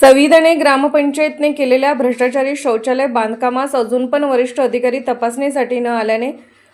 संविधाने ग्रामपंचायतने केलेल्या भ्रष्टाचारी शौचालय बांधकामास अजून पण वरिष्ठ अधिकारी तपासणीसाठी न आल्याने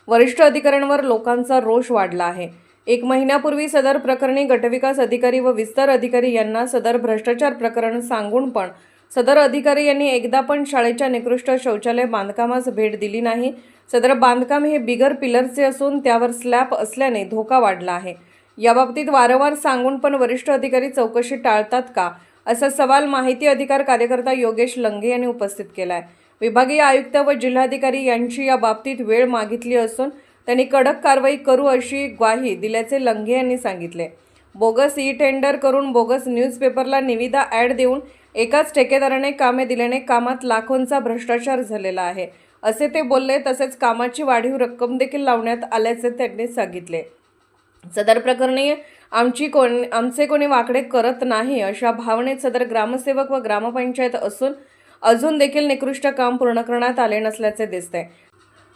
वरिष्ठ अधिकाऱ्यांवर लोकांचा रोष वाढला आहे. एक महिन्यापूर्वी सदर प्रकरणी गटविकास अधिकारी व विस्तार अधिकारी यांना सदर भ्रष्टाचार प्रकरण सांगून पण सदर अधिकारी यांनी एकदा पण शाळेच्या निकृष्ट शौचालय बांधकामास भेट दिली नाही. सदर बांधकाम हे बिगर पिलरचे असून त्यावर स्लॅब असल्याने धोका वाढला आहे. याबाबतीत वारंवार सांगून पण वरिष्ठ अधिकारी चौकशी टाळतात का? असा सवाल माहिती अधिकार कार्यकर्ता योगेश लंगे यांनी उपस्थित केला आहे विभागीय आयुक्त व जिल्हाधिकारी यांची या बाबतीत वेळ मागितली असून त्यांनी कडक कारवाई करू अशी ग्वाही दिल्याचे लंगे यांनी सांगितले. बोगस ई टेंडर करून बोगस न्यूजपेपरला निविदा ॲड देऊन एकाच ठेकेदाराने कामे दिल्याने कामात लाखोंचा भ्रष्टाचार झालेला आहे. असे ते बोलले तसेच कामाची वाढीव रक्कम देखील लावण्यात आल्याचे त्यांनी सांगितले. सदर प्रकरणी आमची कोण आमचे कोणी वाकडे करत नाही अशा भावनेत सदर ग्रामसेवक व ग्रामपंचायत असून अजून देखील निकृष्ट काम पूर्ण करण्यात आले नसल्याचे दिसते.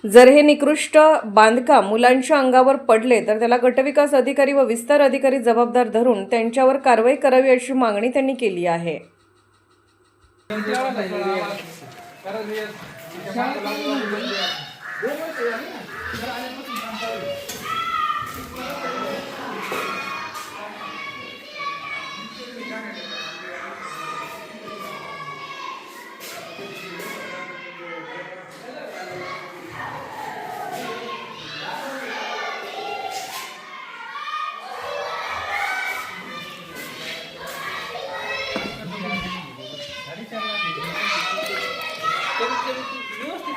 जर हे निकृष्ट बांधकाम मुलांच्या अंगावर पडले तर त्याला गटविकास अधिकारी व विस्तार अधिकारी जबाबदार धरून त्यांच्यावर कारवाई करावी अशी मागणी त्यांनी केली आहे.